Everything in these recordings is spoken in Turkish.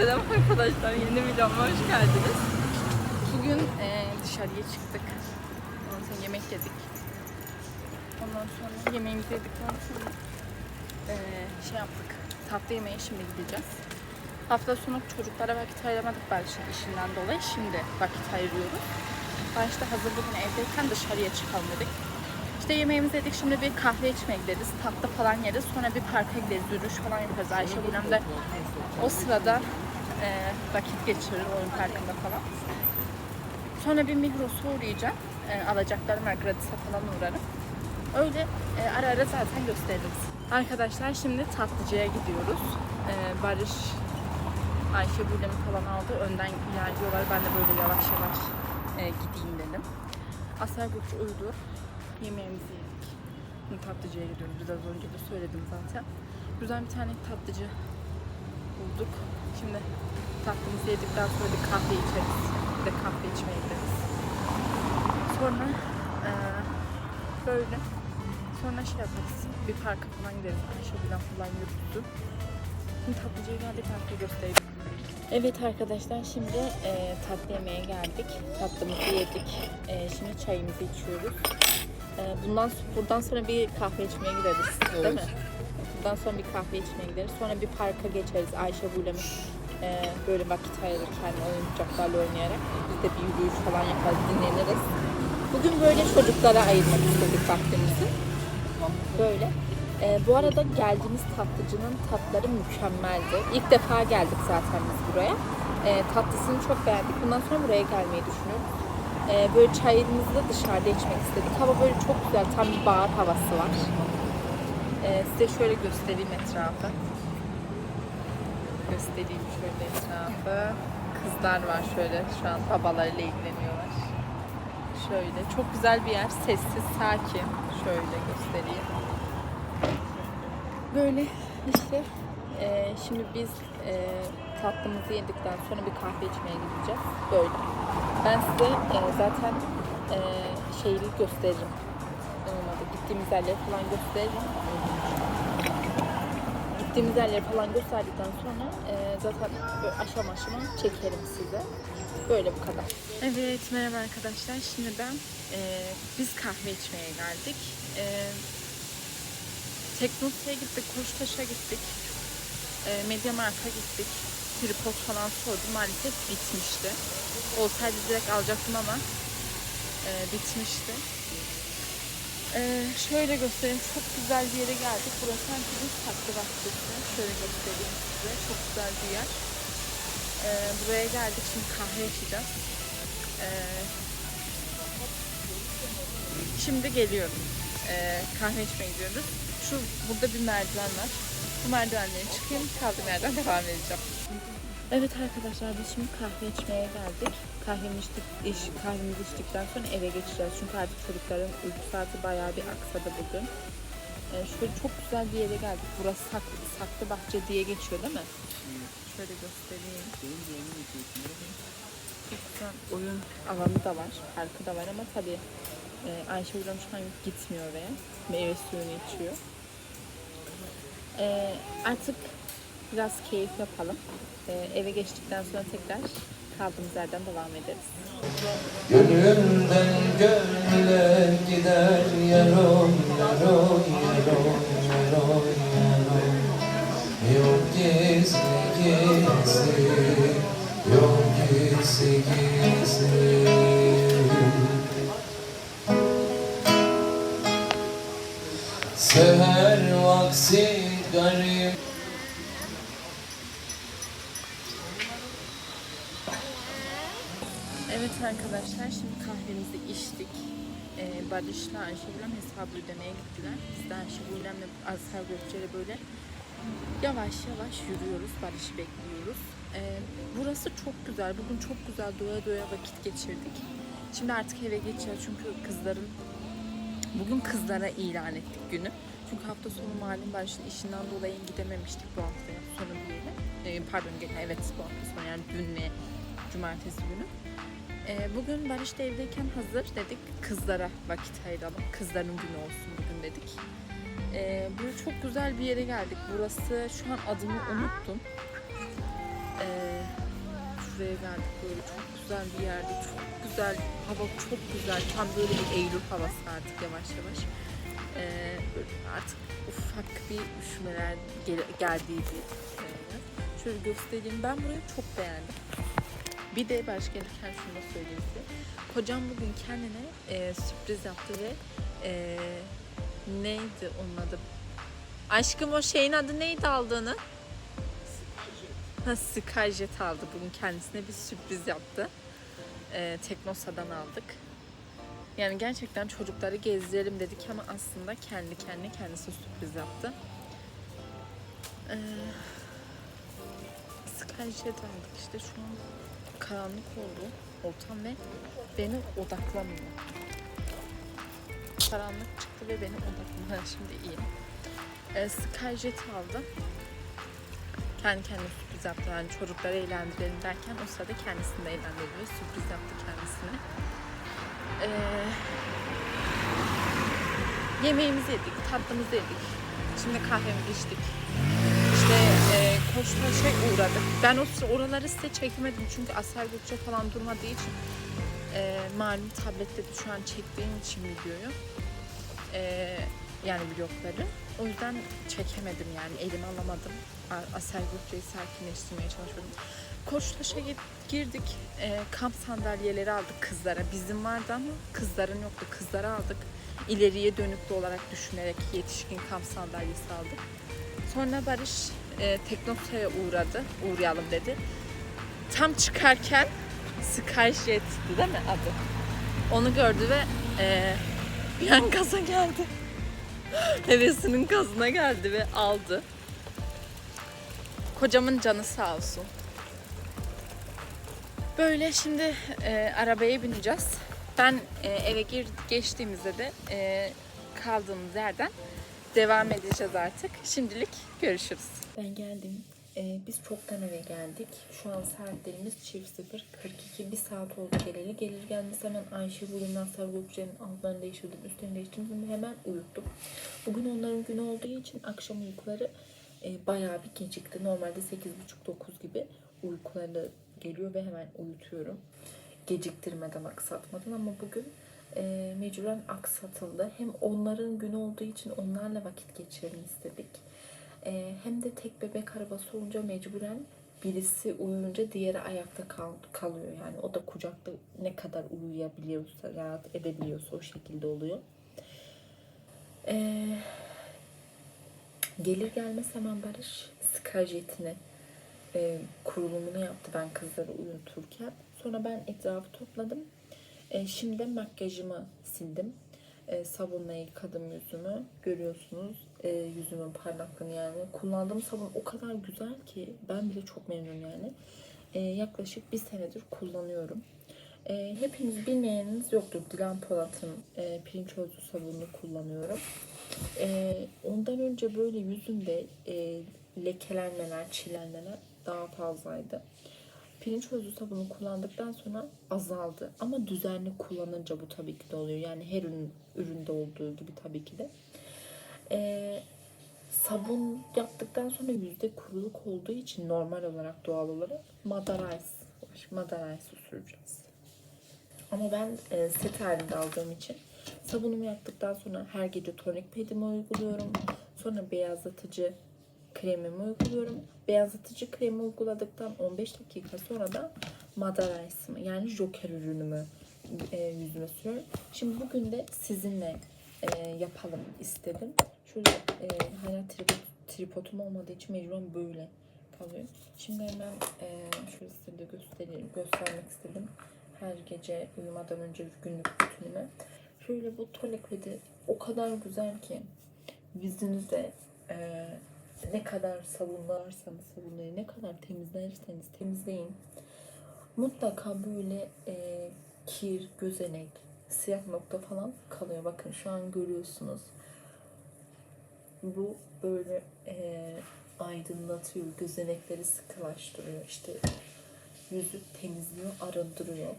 Selam arkadaşlar, yeni videoma hoş geldiniz. Bugün eee, dışarıya çıktık. Ondan sonra yemek yedik. Ondan sonra yemeğimizi yedikten sonra eee, şey yaptık. Tatlı yemeğe şimdi gideceğiz. Hafta sonu çocuklara vakit ayıramadık belki işinden dolayı. Şimdi vakit ayırıyoruz. İşte hazır bugün evdeyken dışarıya çıkalım dedik. İşte yemeğimizi yedik. Şimdi bir kahve içmeye gideriz. Tatlı falan yeriz. Sonra bir parka gideriz. Yürüyüş falan yaparız. Ayşe Gülem de o sırada e, vakit geçirir oyun parkında falan. Sonra bir Migros'a uğrayacağım. E, alacaklarım var. Gratis'e falan uğrarım. Öyle e, ara ara zaten gösteririz. Arkadaşlar şimdi tatlıcıya gidiyoruz. E, Barış Ayşe Bulem'i falan aldı. Önden ilerliyorlar. Ben de böyle yavaş yavaş e, gideyim dedim. Asel Gökçe uyudu. Yemeğimizi yedik. Şimdi tatlıcıya gidiyoruz. Biraz önce de söyledim zaten. Güzel bir tane tatlıcı bulduk. Şimdi tatlımızı yedikten sonra bir kahve içeriz. Bir de kahve içmeye gideriz. Sonra eee, böyle sonra şey yaparız. Bir parka falan gideriz. Ayşe falan falan yürüttü. Şimdi tatlıcıya geldik. Tatlı göstereyim. Evet arkadaşlar şimdi eee tatlı yemeğe geldik. Tatlımızı yedik. Eee, şimdi çayımızı içiyoruz. Eee, bundan buradan sonra bir kahve içmeye gideriz. Değil mi? Buradan sonra bir kahve içmeye gideriz. Sonra bir parka geçeriz Ayşe Bulem'in eee, böyle vakit ayırırken oyuncaklarla oynayarak. Biz de bir yürüyüş falan yaparız, dinleniriz. Bugün böyle çocuklara ayırmak istedik vaktimizi. Böyle. Eee, bu arada geldiğimiz tatlıcının tatları mükemmeldi. İlk defa geldik zaten biz buraya. Eee, tatlısını çok beğendik. Bundan sonra buraya gelmeyi düşünüyoruz. Eee, böyle çayımızı da dışarıda içmek istedik. Hava böyle çok güzel. Tam bir bahar havası var. Eee, size şöyle göstereyim etrafı. Göstereyim şöyle etrafı. Kızlar var şöyle şu an babalarıyla ilgileniyorlar. Şöyle çok güzel bir yer. Sessiz, sakin. Şöyle göstereyim. Böyle işte eee, şimdi biz eee, tatlımızı yedikten sonra bir kahve içmeye gideceğiz. Böyle. Ben size eee, zaten eee şeyi gösteririm. Gittiğimiz yerleri falan gösteririm. Gittiğimiz yerleri falan gösterdikten sonra eee, zaten böyle aşama aşama çekerim size. Böyle bu kadar. Evet merhaba arkadaşlar. Şimdi ben eee, biz kahve içmeye geldik. Eee Teknosa'ya gittik, Koçtaş'a gittik. E, Media Markt'a gittik. Tripod falan sordum. Maalesef bitmişti. Olsaydı direkt alacaktım ama e, bitmişti. E, şöyle göstereyim. Çok güzel bir yere geldik. Burası sanki bir saklı bahçesi. Şöyle göstereyim size. Çok güzel bir yer. E, buraya geldik. Şimdi kahve içeceğiz. E, şimdi geliyorum. E, kahve içmeye gidiyoruz. Şu burada bir merdiven var. Bu merdivenleri çıkayım, kaldığım yerden devam edeceğim. Evet arkadaşlar biz şimdi kahve içmeye geldik. Kahvemizi içtik, iç, kahvemizi içtikten sonra eve geçeceğiz. Çünkü artık çocukların uyku saati bayağı bir aksadı bugün. Ee, şöyle çok güzel bir yere geldik. Burası saklı, saklı bahçe diye geçiyor değil mi? Şöyle göstereyim. Güzel oyun alanı da var, parkı da var ama tabii e, Ayşe Hocam şu an gitmiyor oraya. Meyve suyunu içiyor. E, artık biraz keyif yapalım. E, eve geçtikten sonra tekrar kaldığımız yerden devam ederiz. Gönlümden gönüle gider yarom yarom yarom yarom yarom Yok gizli gizli Yok gizli gizli Seher vakti garip Evet arkadaşlar şimdi kahvemizi içtik. Ee, Barış'la Ayşe Gülem hesabı ödemeye gittiler. Biz de Ayşe Gülem'le Azhar Gökçe'yle böyle yavaş yavaş yürüyoruz. Barış'ı bekliyoruz. Ee, burası çok güzel. Bugün çok güzel doya doya vakit geçirdik. Şimdi artık eve geçeceğiz çünkü kızların Bugün kızlara ilan ettik günü. Çünkü hafta sonu malum Barış'ın işinden dolayı gidememiştik bu hafta sonu diyelim. Ee, pardon evet bu hafta sonu yani dün ve cumartesi günü. Ee, bugün Barış da evdeyken hazır dedik kızlara vakit ayıralım. Kızların günü olsun bugün dedik. Ee, böyle çok güzel bir yere geldik. Burası şu an adını unuttum. Ee, manzaraya geldik böyle çok güzel bir yerde çok güzel hava çok güzel tam böyle bir Eylül havası artık yavaş yavaş Ee, artık ufak bir üşümeler gel- geldiği bir. Şöyle göstereyim ben burayı çok beğendim. Bir de başka gelirken şunu söyleyeyim size. Kocam bugün kendine e, sürpriz yaptı ve e, neydi onun adı? Aşkım o şeyin adı neydi aldığını? Ha, Skyjet aldı bugün kendisine bir sürpriz yaptı. Ee, Teknosa'dan aldık. Yani gerçekten çocukları gezdirelim dedik ama aslında kendi kendine kendisi sürpriz yaptı. Ee, Skyjet aldık işte şu an karanlık oldu ortam ve beni odaklamıyor. Karanlık çıktı ve beni odaklamıyor. Şimdi iyiyim. Ee, Skyjet aldı kendi kendine sürpriz yaptı. Yani çocukları eğlendirelim derken o sırada kendisini de eğlendiriyor. Sürpriz yaptı kendisine. Ee, yemeğimizi yedik, tatlımızı yedik. Şimdi kahvemizi içtik. İşte e, Koçtaş'a uğradık. Ben o sıra oraları size çekemedim çünkü Asar Gökçe falan durmadığı için e, malum tablette de şu an çektiğim için videoyu. E, yani vlogları. O yüzden çekemedim yani elime alamadım. Asel Gökçe'yi sakinleştirmeye çalışıyordum. Koçtaş'a git- girdik. Ee, kamp sandalyeleri aldık kızlara. Bizim vardı ama kızların yoktu. Kızlara aldık. İleriye dönüklü olarak düşünerek yetişkin kamp sandalyesi aldık. Sonra Barış e, Teknosa'ya uğradı. Uğrayalım dedi. Tam çıkarken Skyjet'ti değil mi adı? Onu gördü ve e, bir an gaza geldi hevesinin gazına geldi ve aldı. Kocamın canı sağ olsun. Böyle şimdi e, arabaya bineceğiz. Ben e, eve gir geçtiğimizde de e, kaldığımız yerden devam edeceğiz artık. Şimdilik görüşürüz. Ben geldim. E, biz çoktan eve geldik. Şu an saatlerimiz çift sıfır 42. Bir saat oldu geleli. Gelir gelmez hemen Ayşe Sarı Gökçe'nin altlarını değiştirdim, üstlerini değiştirdim ve hemen uyuttum. Bugün onların günü olduğu için akşam uykuları e, bayağı bir gecikti. Normalde 8.30-9 gibi uykuları geliyor ve hemen uyutuyorum. Geciktirmeden, aksatmadan ama bugün e, mecburen aksatıldı. Hem onların günü olduğu için onlarla vakit geçirelim istedik. E, hem de tek bebek arabası olunca mecburen birisi uyuyunca diğeri ayakta kal- kalıyor. Yani o da kucakta ne kadar uyuyabiliyorsa, rahat edebiliyorsa o şekilde oluyor. Ee, gelir gelmez hemen Barış Skyjet'ine e, kurulumunu yaptı ben kızları uyuturken. Sonra ben etrafı topladım. E, şimdi makyajımı sildim. E, sabunla yıkadım yüzümü. Görüyorsunuz e, yüzümün parlaklığını yani. Kullandığım sabun o kadar güzel ki ben bile çok memnunum yani. Yaklaşık bir senedir kullanıyorum. Hepiniz bilmeyeniniz yoktur. Dilan Polat'ın pirinç özlü sabununu kullanıyorum. Ondan önce böyle yüzümde e, lekelenmeler, çilenmeler daha fazlaydı. Pirinç özlü sabunu kullandıktan sonra azaldı. Ama düzenli kullanınca bu tabii ki de oluyor. Yani her ürün, üründe olduğu gibi tabii ki de. Ee, sabun yaptıktan sonra yüzde kuruluk olduğu için normal olarak doğal olarak Madara Ice, Madara Ice süreceğiz. Ama ben e, set halinde aldığım için sabunumu yaptıktan sonra her gece tonik pedimi uyguluyorum. Sonra beyazlatıcı kremimi uyguluyorum. Beyazlatıcı kremi uyguladıktan 15 dakika sonra da Madara Ice'ımı yani Joker ürünümü e, yüzüme sürüyorum. Şimdi bugün de sizinle e, yapalım istedim. Şöyle e, hala tripod, tripodum olmadığı için mecburen böyle kalıyor. Şimdi hemen e, şöyle size de göstereyim, göstermek istedim. Her gece uyumadan önce günlük rutinimi. Şöyle bu liquidi o kadar güzel ki yüzünüze e, ne kadar sabunlarsanız sabunlayın, ne kadar temizlerseniz temizleyin. Mutlaka böyle e, kir, gözenek, siyah nokta falan kalıyor. Bakın şu an görüyorsunuz. Bu böyle e, aydınlatıyor, gözenekleri sıkılaştırıyor. İşte yüzü temizliyor, arındırıyor.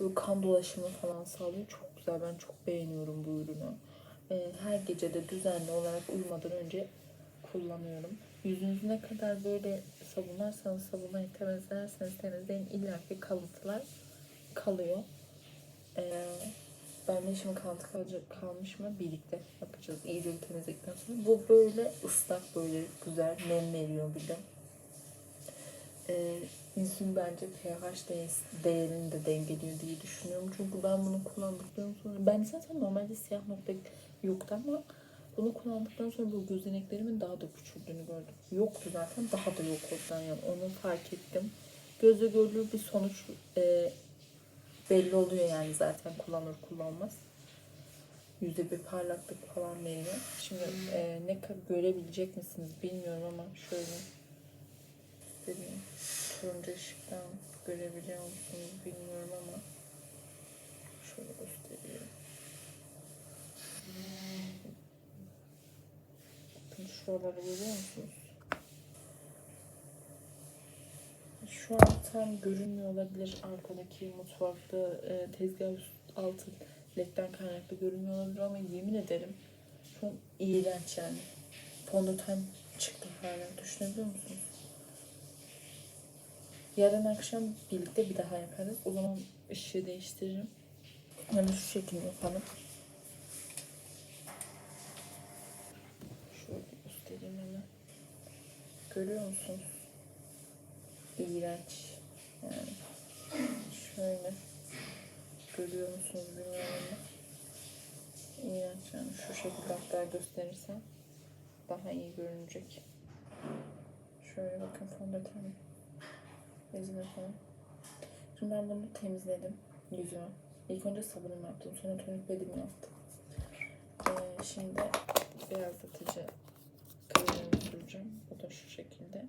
Böyle kan dolaşımı falan sağlıyor. Çok güzel. Ben çok beğeniyorum bu ürünü. E, her gece de düzenli olarak uyumadan önce kullanıyorum. Yüzünüz ne kadar böyle sabunlarsanız sabunlayı temizlerseniz temizleyin illaki kalıntılar kalıyor. Ee, ben de şimdi kalıntı kalacak, kalmış mı birlikte yapacağız iyice bir temizledikten sonra. Bu böyle ıslak böyle güzel nem veriyor bir de. Ee, insülin bence pH değ- değerini de dengeliyor diye düşünüyorum. Çünkü ben bunu kullandıktan sonra ben zaten normalde siyah nokta yoktu ama bunu kullandıktan sonra bu gözeneklerimin daha da küçüldüğünü gördüm. Yoktu zaten daha da yok oldu yani onu fark ettim. Gözle görülür bir sonuç e, belli oluyor yani zaten kullanır kullanmaz. Yüzde bir parlaklık falan veriyor. Şimdi e, ne görebilecek misiniz bilmiyorum ama şöyle göstereyim. Turuncu ışıktan görebiliyor musunuz bilmiyorum ama şöyle gösteriyorum. Şuraları görüyor musunuz? Şu an tam görünmüyor olabilir arkadaki mutfakta e, tezgah altı ledden kaynaklı görünmüyor olabilir ama yemin ederim şu an iğrenç yani. Fondöten çıktı hala düşünebiliyor musunuz? Yarın akşam birlikte bir daha yaparız. O zaman ışığı değiştiririm. Yani şu şekilde yapalım. Şöyle göstereyim hemen. Görüyor musunuz? İğrenç. Yani şöyle. Görüyor musunuz bilmiyorum ama. İğrenç yani şu şekilde hatta gösterirsem daha iyi görünecek. Şöyle bakın fondöten bezime falan. Şimdi ben bunu temizledim yüzüme. İlk önce sabunumu yaptım. Sonra tonik bedimi yaptım. Ee, şimdi beyazlatıcı kremimi süreceğim. Bu da şu şekilde.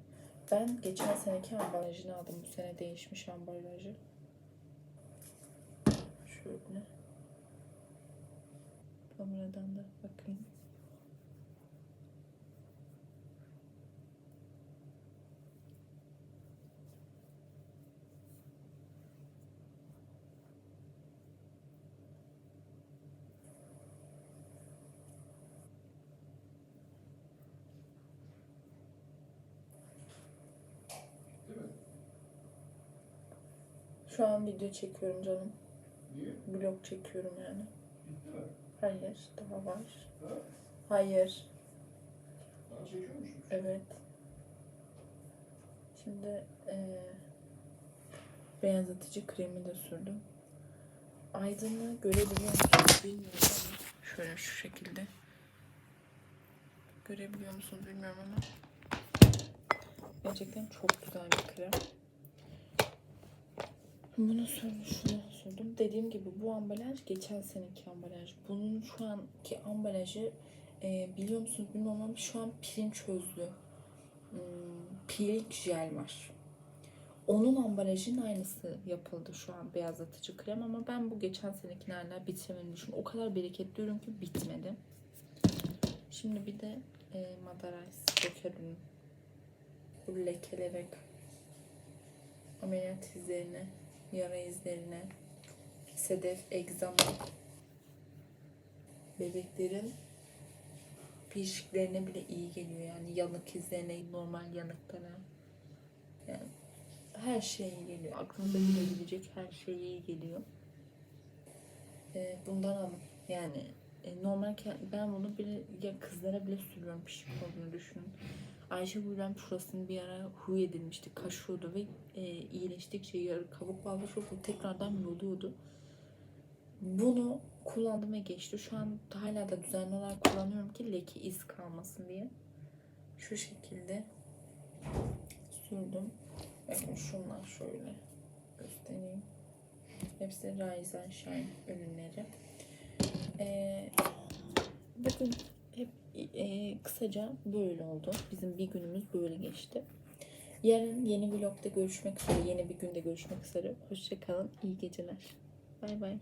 Ben geçen seneki ambalajını aldım. Bu sene değişmiş ambalajı. Şöyle. Kameradan da bakayım. Şu an video çekiyorum canım. Niye? Vlog çekiyorum yani. Hayır, daha var. Ha? Hayır, Daha çekiyor musun? evet. Şimdi eee beyazlatıcı kremi de sürdüm. Aydınlığı görebiliyor musunuz bilmiyorum ama şöyle şu şekilde. Görebiliyor musunuz bilmiyorum ama gerçekten çok güzel bir krem. Bunu sürdüm, şunu sürdüm. Dediğim gibi bu ambalaj geçen seneki ambalaj. Bunun şu anki ambalajı e, biliyor musunuz bilmiyorum ama şu an pirinç özlü. Hmm, peeling jel var. Onun ambalajının aynısı yapıldı şu an beyazlatıcı krem ama ben bu geçen senekini hala bitirmediğini düşünüyorum. O kadar bereketli ürün ki bitmedi. Şimdi bir de e, Madarice Joker'ın bu lekelere ameliyat izlerine, yara izlerine, sedef, egzama, bebeklerin pişiklerine bile iyi geliyor yani yanık izlerine, normal yanıklara. Yani her şeye iyi geliyor. Aklınıza gelebilecek her şeye iyi geliyor. Ee, bundan alın. Yani e, normal ben bunu bile ya kızlara bile sürüyorum pişik olduğunu düşünün. Ayşe Gülben şurasını bir ara huy edilmişti, kaşıyordu ve e, iyileştikçe yarı kabuk bağlı çok tekrardan yoluyordu. Bunu kullandım ve geçti. Şu an hala da düzenli olarak kullanıyorum ki leke iz kalmasın diye. Şu şekilde sürdüm. Bakın şunlar şöyle göstereyim. Hepsi Rise and Shine ürünleri. Ee, bakın e, kısaca böyle oldu. Bizim bir günümüz böyle geçti. Yarın yeni vlogda görüşmek üzere, yeni bir günde görüşmek üzere. Hoşçakalın, iyi geceler. Bay bay.